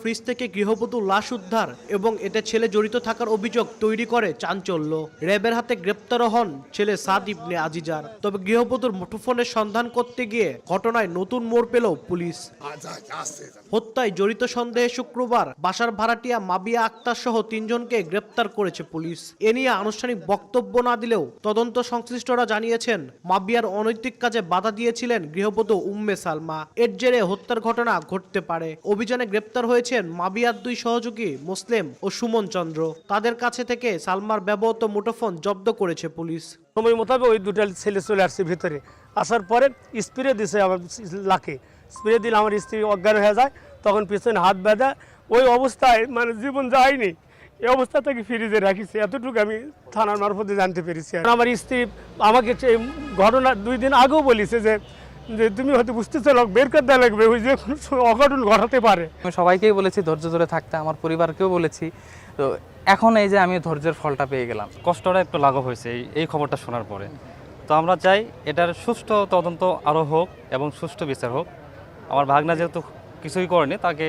Fridge থেকে গৃহবধূ লাশ উদ্ধার এবং এতে ছেলে জড়িত থাকার অভিযোগ তৈরি করে চাঞ্চল্য। র্যাবের হাতে গ্রেপ্তারও হন ছেলে সাদ ইবনে আজিজার। তবে গৃহবধূর মুঠোফোনের সন্ধান করতে গিয়ে ঘটনায় নতুন মোড় পেল পুলিশ। হত্যায় জড়িত সন্দেহে শুক্রবার বাসার ভাড়াটিয়া মাবিয়া আক্তার সহ তিনজনকে গ্রেপ্তার করেছে পুলিশ। এ নিয়ে আনুষ্ঠানিক বক্তব্য না দিলেও তদন্ত সংশ্লিষ্টরা জানিয়েছেন, মাবিয়ার অনৈতিক কাজে বাধা দিয়েছিলেন গৃহবধূ উম্মে সালমা। এর জেরে হত্যার ঘটনা ঘটতে পারে। অভিযানে গ্রেপ্তার হয়েছেন মাবিয়ার দুই সহযোগী মুসলিম ও সুমন চন্দ্র। তাদের কাছে থেকে সালমার ব্যবহৃত মুঠোফোন জব্দ করেছে পুলিশ। সময় মোতাবেক ওই দুটা ছেলে চলে আসছে ভিতরে। আসার পরে স্প্রে দিছে আমার লাকে। স্প্রে দিলে আমার স্ত্রী অজ্ঞান হয়ে যায়, তখন পিছনে হাত বাঁধা। ওই অবস্থায় মানে জীবন যায়নি। এই অবস্থা থেকে ফ্রিজে রাখিছে। এতটুকু আমি থানার মারফতে জানতে পেরেছি। আমার স্ত্রী আমাকে ঘটনা দুই দিন আগেও বলেছে যে যে তুমি হয়তো বুঝতেছো লোক বের করে দেওয়া লাগবে ওই যে অঘটন ঘটাতে পারে। আমি সবাইকেই বলেছি ধৈর্য ধরে থাকতে আমার পরিবারকেও বলেছি। তো এখন এই যে আমি ধৈর্যের ফলটা পেয়ে গেলাম। কষ্টটা একটু লাঘব হয়েছে এই এই খবরটা শোনার পরে। তো আমরা চাই এটার সুষ্ঠু তদন্ত আরও হোক এবং সুষ্ঠু বিচার হোক। আমার ভাগনা যেহেতু কিছুই করেনি তাকে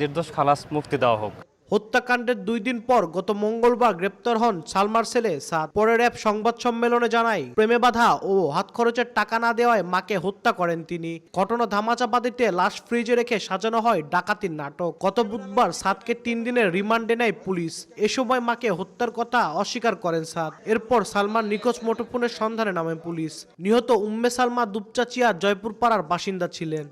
নির্দোষ খালাস মুক্তি দেওয়া হোক। হত্যাকাণ্ডের দুই দিন পর গত মঙ্গলবার গ্রেপ্তার হন সালমার ছেলে সাদ। পরে র্যাব সংবাদ সম্মেলনে জানায়, প্রেমে বাধা ও হাত খরচের টাকা না দেওয়ায় মাকে হত্যা করেন তিনি। ঘটনা ধামাচাপাদিতে লাশ ফ্রিজে রেখে সাজানো হয় ডাকাতির নাটক। গত বুধবার সাদকে তিন দিনের রিমান্ডে নেয় পুলিশ। এ সময় মাকে হত্যার কথা অস্বীকার করেন সাদ। এরপর সালমান নিখোঁজ মুঠোফোনের সন্ধানে নামে পুলিশ। নিহত উম্মে সালমা দুপচাচিয়া জয়পুর পাড়ার বাসিন্দা ছিলেন।